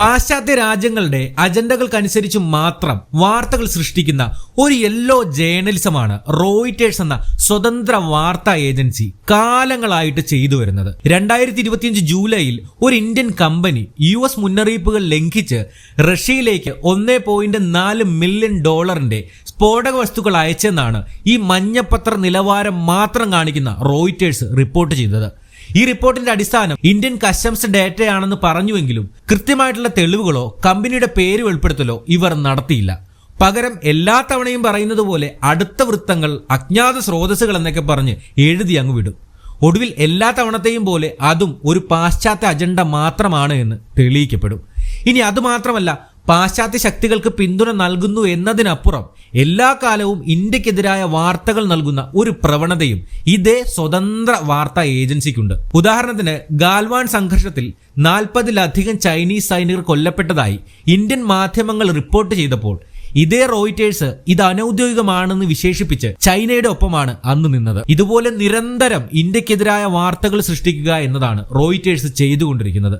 പാശ്ചാത്യ രാജ്യങ്ങളുടെ അജണ്ടകൾക്കനുസരിച്ച് മാത്രം വാർത്തകൾ സൃഷ്ടിക്കുന്ന ഒരു യെല്ലോ ജേർണലിസമാണ് റോയിറ്റേഴ്സ് എന്ന സ്വതന്ത്ര വാർത്താ ഏജൻസി കാലങ്ങളായിട്ട് ചെയ്തു വരുന്നത്. രണ്ടായിരത്തി ഇരുപത്തിയഞ്ച് ജൂലൈയിൽ ഒരു ഇന്ത്യൻ കമ്പനി യു എസ് മുന്നറിയിപ്പുകൾ ലംഘിച്ച് റഷ്യയിലേക്ക് ഒന്നേ പോയിന്റ് നാല് മില്യൺ ഡോളറിന്റെ സ്ഫോടക വസ്തുക്കൾ അയച്ചെന്നാണ് ഈ മഞ്ഞപ്പത്ര നിലവാരം മാത്രം കാണിക്കുന്ന റോയിറ്റേഴ്സ് റിപ്പോർട്ട് ചെയ്തത്. ഈ റിപ്പോർട്ടിന്റെ അടിസ്ഥാനം ഇന്ത്യൻ കസ്റ്റംസ് ഡേറ്റയാണെന്ന് പറഞ്ഞുവെങ്കിലും കൃത്യമായിട്ടുള്ള തെളിവുകളോ കമ്പനിയുടെ പേര് വെളിപ്പെടുത്തലോ ഇവർ നടത്തിയില്ല. പകരം എല്ലാ തവണയും പറയുന്നത് പോലെ അടുത്ത വൃത്തങ്ങൾ അജ്ഞാത സ്രോതസ്സുകൾ എന്നൊക്കെ പറഞ്ഞ് എഴുതി അങ്ങ് വിടും. ഒടുവിൽ എല്ലാ തവണത്തെയും പോലെ അതും ഒരു പാശ്ചാത്യ അജണ്ട മാത്രമാണ് എന്ന് തെളിയിക്കപ്പെടും. ഇനി അതുമാത്രമല്ല പാശ്ചാത്യ ശക്തികൾക്ക് പിന്തുണ നൽകുന്നു എന്നതിനപ്പുറം എല്ലാ കാലവും ഇന്ത്യക്കെതിരായ വാർത്തകൾ നൽകുന്ന ഒരു പ്രവണതയും ഇതേ സ്വതന്ത്ര വാർത്താ ഏജൻസിക്കുണ്ട്. ഉദാഹരണത്തിന് ഗാൽവാൻ സംഘർഷത്തിൽ നാൽപ്പതിലധികം ചൈനീസ് സൈനികർ കൊല്ലപ്പെട്ടതായി ഇന്ത്യൻ മാധ്യമങ്ങൾ റിപ്പോർട്ട് ചെയ്തപ്പോൾ ഇതേ റോയിറ്റേഴ്സ് ഇത് അനൌദ്യോഗികമാണെന്ന് വിശേഷിപ്പിച്ച് ചൈനയുടെ ഒപ്പമാണ് അന്ന് നിന്നത്. ഇതുപോലെ നിരന്തരം ഇന്ത്യക്കെതിരായ വാർത്തകൾ സൃഷ്ടിക്കുക എന്നതാണ് റോയിറ്റേഴ്സ് ചെയ്തുകൊണ്ടിരിക്കുന്നത്.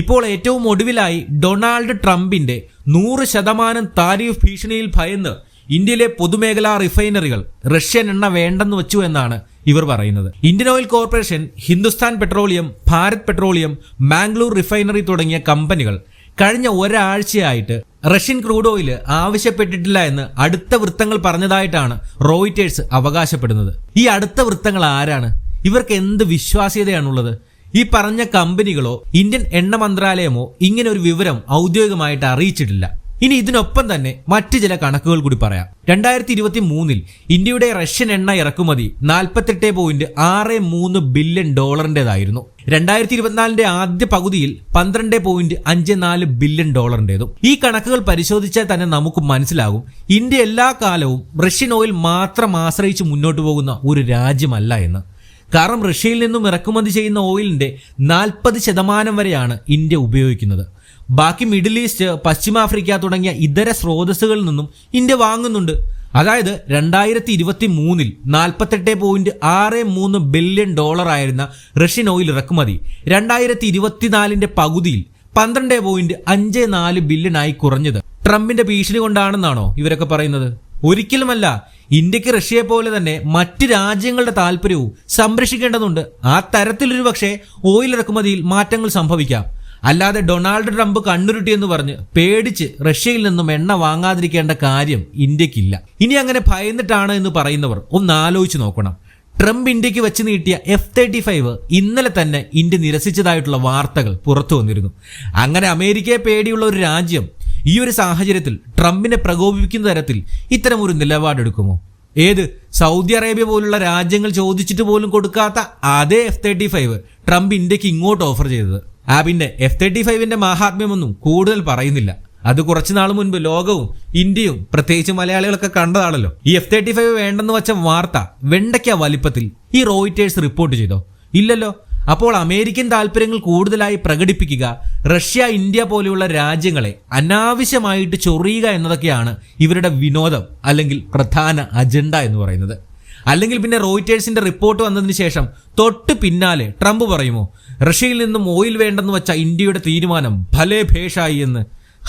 ഇപ്പോൾ ഏറ്റവും ഒടുവിലായി ഡൊണാൾഡ് ട്രംപിന്റെ നൂറ് ശതമാനം താരിഫ് ഭീഷണിയിൽ ഭയന്ന് ഇന്ത്യയിലെ പൊതുമേഖലാ റിഫൈനറികൾ റഷ്യൻ എണ്ണ വേണ്ടെന്ന് വെച്ചു എന്നാണ് ഇവർ പറയുന്നത്. Indian oil corporation Hindustan petroleum Bharat petroleum Mangalore refinery തുടങ്ങിയ കമ്പനികൾ കഴിഞ്ഞ ഒരാഴ്ചയായിട്ട് റഷ്യൻ ക്രൂഡ് ഓയിൽ ആവശ്യപ്പെട്ടിട്ടില്ല എന്ന് അടുത്ത വൃത്തങ്ങൾ പറഞ്ഞതായിട്ടാണ് റോയിറ്റേഴ്സ് അവകാശപ്പെടുന്നത്. ഈ അടുത്ത വൃത്തങ്ങൾ ആരാണ്? ഇവർക്ക് എന്ത് വിശ്വാസ്യതയാണുള്ളത്? ഈ പറഞ്ഞ കമ്പനികളോ ഇന്ത്യൻ എണ്ണ മന്ത്രാലയമോ ഇങ്ങനെ ഒരു വിവരം ഔദ്യോഗികമായിട്ട് അറിയിച്ചിട്ടില്ല. ഇനി ഇതിനൊപ്പം തന്നെ മറ്റു ചില കണക്കുകൾ കൂടി പറയാം. രണ്ടായിരത്തി ഇരുപത്തി മൂന്നിൽ ഇന്ത്യയുടെ റഷ്യൻ എണ്ണ ഇറക്കുമതി നാൽപ്പത്തെട്ട് പോയിന്റ് ആറ് മൂന്ന് ബില്യൺ ഡോളറിന്റേതായിരുന്നു. രണ്ടായിരത്തി ഇരുപത്തിനാലിന്റെ ആദ്യ പകുതിയിൽ പന്ത്രണ്ട് പോയിന്റ് അഞ്ച് നാല് ബില്യൺ ഡോളറിന്റേതും. ഈ കണക്കുകൾ പരിശോധിച്ചാൽ തന്നെ നമുക്ക് മനസ്സിലാകും ഇന്ത്യ എല്ലാ കാലവും റഷ്യൻ ഓയിൽ മാത്രം ആശ്രയിച്ച് മുന്നോട്ട് പോകുന്ന ഒരു രാജ്യമല്ല എന്ന്. കാരണം റഷ്യയിൽ നിന്നും ഇറക്കുമതി ചെയ്യുന്ന ഓയിലിന്റെ നാൽപ്പത് ശതമാനം വരെയാണ് ഇന്ത്യ ഉപയോഗിക്കുന്നത്. ബാക്കി മിഡിൽ ഈസ്റ്റ് പശ്ചിമാഫ്രിക്ക തുടങ്ങിയ ഇതര സ്രോതസ്സുകളിൽ നിന്നും ഇന്ത്യ വാങ്ങുന്നുണ്ട്. അതായത് രണ്ടായിരത്തി ഇരുപത്തി മൂന്നിൽ നാൽപ്പത്തെട്ട് പോയിന്റ് ആറ് മൂന്ന് ബില്യൺ ഡോളർ ആയിരുന്ന റഷ്യൻ ഓയിൽ ഇറക്കുമതി. രണ്ടായിരത്തി ഇരുപത്തിനാലിന്റെ പകുതിയിൽ പന്ത്രണ്ട് പോയിന്റ് അഞ്ച് നാല് ബില്യൺ ആയി കുറഞ്ഞത്. ട്രംപിന്റെ ഭീഷണി കൊണ്ടാണെന്നാണോ ഇവരൊക്കെ പറയുന്നത്? ഒരിക്കലുമല്ല. ഇന്ത്യയ്ക്ക് റഷ്യയെ പോലെ തന്നെ മറ്റ് രാജ്യങ്ങളുടെ താല്പര്യവും സംരക്ഷിക്കേണ്ടതുണ്ട്. ആ തരത്തിലൊരു പക്ഷേ ഓയിൽ ഇറക്കുമതിയിൽ മാറ്റങ്ങൾ സംഭവിക്കാം. അല്ലാതെ ഡൊണാൾഡ് ട്രംപ് കണ്ണുരുട്ടിയെന്ന് പറഞ്ഞ് പേടിച്ച് റഷ്യയിൽ നിന്നും എണ്ണ വാങ്ങാതിരിക്കേണ്ട കാര്യം ഇന്ത്യക്കില്ല. ഇനി അങ്ങനെ ഭയന്നിട്ടാണ് എന്ന് പറയുന്നവർ ഒന്ന് ആലോചിച്ച് നോക്കണം. ട്രംപ് ഇന്ത്യയ്ക്ക് വെച്ച് നീട്ടിയ എഫ് തേർട്ടി ഫൈവ് ഇന്നലെ തന്നെ ഇന്ത്യ നിരസിച്ചതായിട്ടുള്ള വാർത്തകൾ പുറത്തു വന്നിരുന്നു. അങ്ങനെ അമേരിക്കയെ പേടിയുള്ള ഒരു രാജ്യം ഈ ഒരു സാഹചര്യത്തിൽ ട്രംപിനെ പ്രകോപിപ്പിക്കുന്ന തരത്തിൽ ഇത്തരം ഒരു നിലപാടെടുക്കുമോ? ഏത്? സൗദി അറേബ്യ പോലുള്ള രാജ്യങ്ങൾ ചോദിച്ചിട്ട് പോലും കൊടുക്കാത്ത അതേ എഫ് തേർട്ടി ഫൈവ് ട്രംപ് ഇന്ത്യയ്ക്ക് ഇങ്ങോട്ട് ഓഫർ ചെയ്തത്. ആ പിന്നെ എഫ് തേർട്ടി ഫൈവിന്റെ മഹാത്മ്യമൊന്നും കൂടുതൽ പറയുന്നില്ല. അത് കുറച്ചു നാൾ മുൻപ് ലോകവും ഇന്ത്യയും പ്രത്യേകിച്ച് മലയാളികളൊക്കെ കണ്ടതാണല്ലോ. ഈ എഫ് തേർട്ടി ഫൈവ് വേണ്ടെന്ന് വെച്ച വാർത്ത വെണ്ടയ്ക്ക വലിപ്പത്തിൽ ഈ റോയിറ്റേഴ്സ് റിപ്പോർട്ട് ചെയ്തോ? ഇല്ലല്ലോ. അപ്പോൾ അമേരിക്കൻ താല്പര്യങ്ങൾ കൂടുതലായി പ്രകടിപ്പിക്കുക റഷ്യ ഇന്ത്യ പോലെയുള്ള രാജ്യങ്ങളെ അനാവശ്യമായിട്ട് ചൊറിയുക എന്നതൊക്കെയാണ് ഇവരുടെ വിനോദം അല്ലെങ്കിൽ പ്രധാന അജണ്ട എന്ന് പറയുന്നത്. അല്ലെങ്കിൽ പിന്നെ റോയിറ്റേഴ്സിന്റെ റിപ്പോർട്ട് വന്നതിന് ശേഷം തൊട്ട് പിന്നാലെ ട്രംപ് പറയുമോ റഷ്യയിൽ നിന്നും ഓയിൽ വേണ്ടെന്ന് വെച്ച ഇന്ത്യയുടെ തീരുമാനം ഭലേ ഭേഷായി എന്ന്.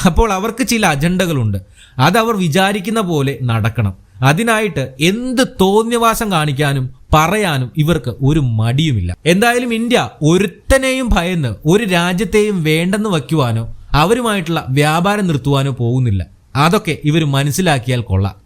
അപ്പോൾ അവർക്ക് ചില അജണ്ടകളുണ്ട്. അത് അവർ വിചാരിക്കുന്ന പോലെ നടക്കണം. അതിനായിട്ട് എന്ത് തോന്നിയവാസം കാണിക്കാനും പറയാനും ഇവർക്ക് ഒരു മടിയുമില്ല. എന്തായാലും ഇന്ത്യ ഒരുത്തനെയും ഭയന്ന് ഒരു രാജ്യത്തെയും വേണ്ടെന്ന് വയ്ക്കുവാനോ അവരുമായിട്ടുള്ള വ്യാപാരം നിർത്തുവാനോ പോകുന്നില്ല. അതൊക്കെ ഇവർ മനസ്സിലാക്കിയാൽ കൊള്ളാം.